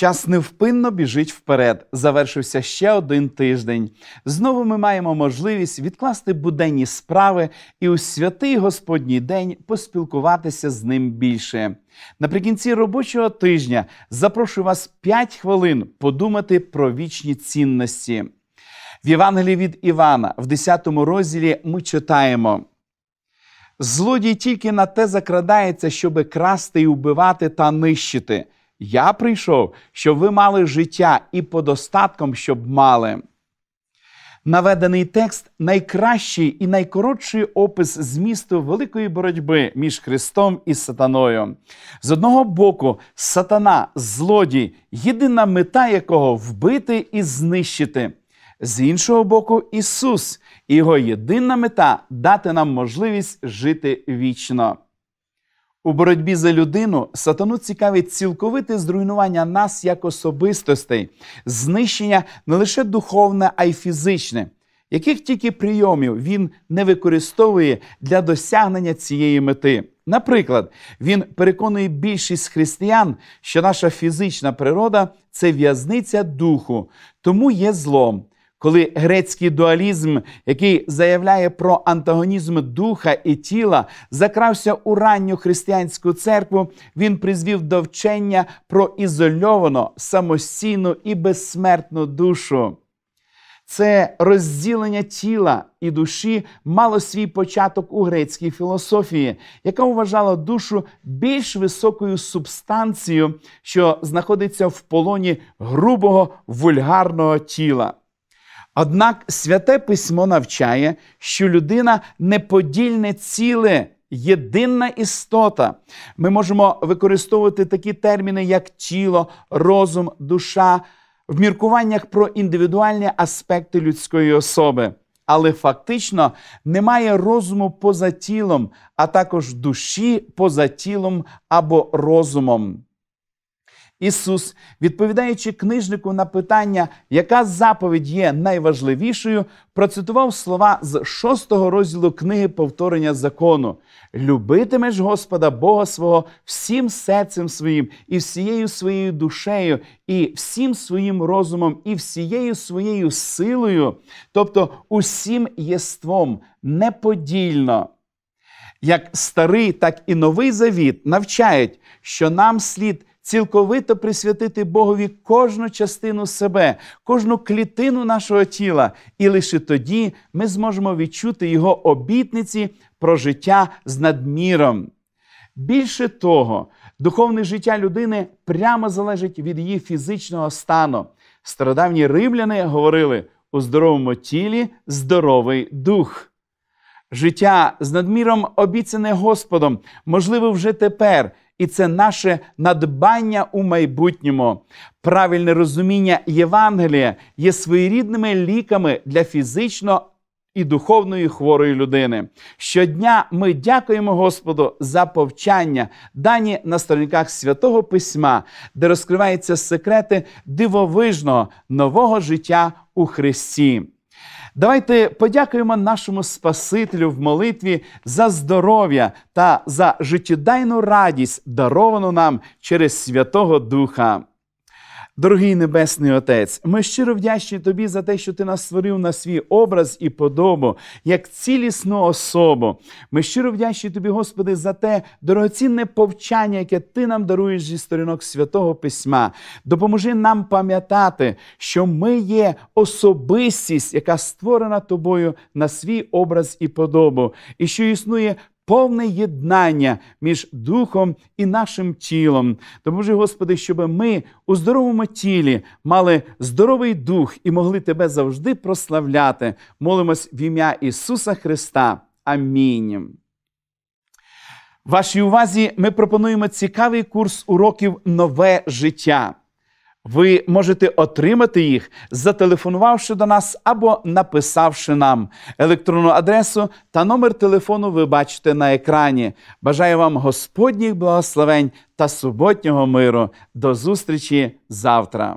Час невпинно біжить вперед. Завершився ще один тиждень. Знову ми маємо можливість відкласти буденні справи і у святий Господній день поспілкуватися з ним більше. Наприкінці робочого тижня запрошую вас 5 хвилин подумати про вічні цінності. В Євангелії від Івана, в 10 розділі, ми читаємо. Злодій тільки на те закрадається, щоби красти і вбивати та нищити. Я прийшов, щоб ви мали життя і подостатком, щоб мали. Наведений текст найкращий і найкоротший опис змісту великої боротьби між Христом і Сатаною. З одного боку, сатана, злодій, єдина мета якого вбити і знищити. З іншого боку, Ісус, його єдина мета дати нам можливість жити вічно. У боротьбі за людину сатану цікавить цілковите зруйнування нас як особистостей, знищення не лише духовне, а й фізичне, яких тільки прийомів він не використовує для досягнення цієї мети. Наприклад, він переконує більшість християн, що наша фізична природа це в'язниця духу, тому є злом коли грецький дуалізм, який заявляє про антагонізм духа і тіла, закрався у ранню християнську церкву, він призвів до вчення про ізольовану, самостійну і безсмертну душу. Це розділення тіла і душі мало свій початок у грецькій філософії, яка вважала душу більш високою субстанцією, що знаходиться в полоні грубого вульгарного тіла. Однак святе письмо навчає, що людина неподільне ціле, єдина істота. Ми можемо використовувати такі терміни, як тіло, розум, душа в міркуваннях про індивідуальні аспекти людської особи. Але фактично немає розуму поза тілом, а також душі поза тілом або розумом. Ісус, відповідаючи книжнику на питання, яка заповідь є найважливішою, процитував слова з шостого розділу книги повторення закону: Любитимеш Господа Бога свого всім серцем своїм, і всією своєю душею, і всім своїм розумом, і всією своєю силою, тобто усім єством, неподільно. Як старий, так і новий завіт навчають, що нам слід цілковито присвятити Богові кожну частину себе, кожну клітину нашого тіла, і лише тоді ми зможемо відчути Його обітниці про життя з надміром. Більше того, духовне життя людини прямо залежить від її фізичного стану. Стародавні римляни говорили у здоровому тілі здоровий дух. Життя з надміром обіцяне Господом, можливо, вже тепер, і це наше надбання у майбутньому. Правильне розуміння Євангелія є своєрідними ліками для фізично і духовної хворої людини. Щодня ми дякуємо Господу за повчання, дані на сторінках святого Письма, де розкриваються секрети дивовижного нового життя у Христі. Давайте подякуємо нашому Спасителю в молитві за здоров'я та за життєдайну радість, даровану нам через Святого Духа. Дорогий Небесний Отець, ми щиро вдячні Тобі за те, що Ти нас створив на свій образ і подобу, як цілісну особу. Ми щиро вдячні Тобі, Господи, за те дорогоцінне повчання, яке Ти нам даруєш зі сторінок святого Письма. Допоможи нам пам'ятати, що ми є особистість, яка створена тобою на свій образ і подобу, і що існує повне єднання між духом і нашим тілом. Допоможи, Господи, щоб ми у здоровому тілі мали здоровий дух і могли Тебе завжди прославляти. Молимось в ім'я Ісуса Христа. Амінь. Вашій увазі ми пропонуємо цікавий курс уроків Нове життя. Ви можете отримати їх, зателефонувавши до нас або написавши нам електронну адресу та номер телефону ви бачите на екрані. Бажаю вам Господніх благословень та суботнього миру. До зустрічі завтра.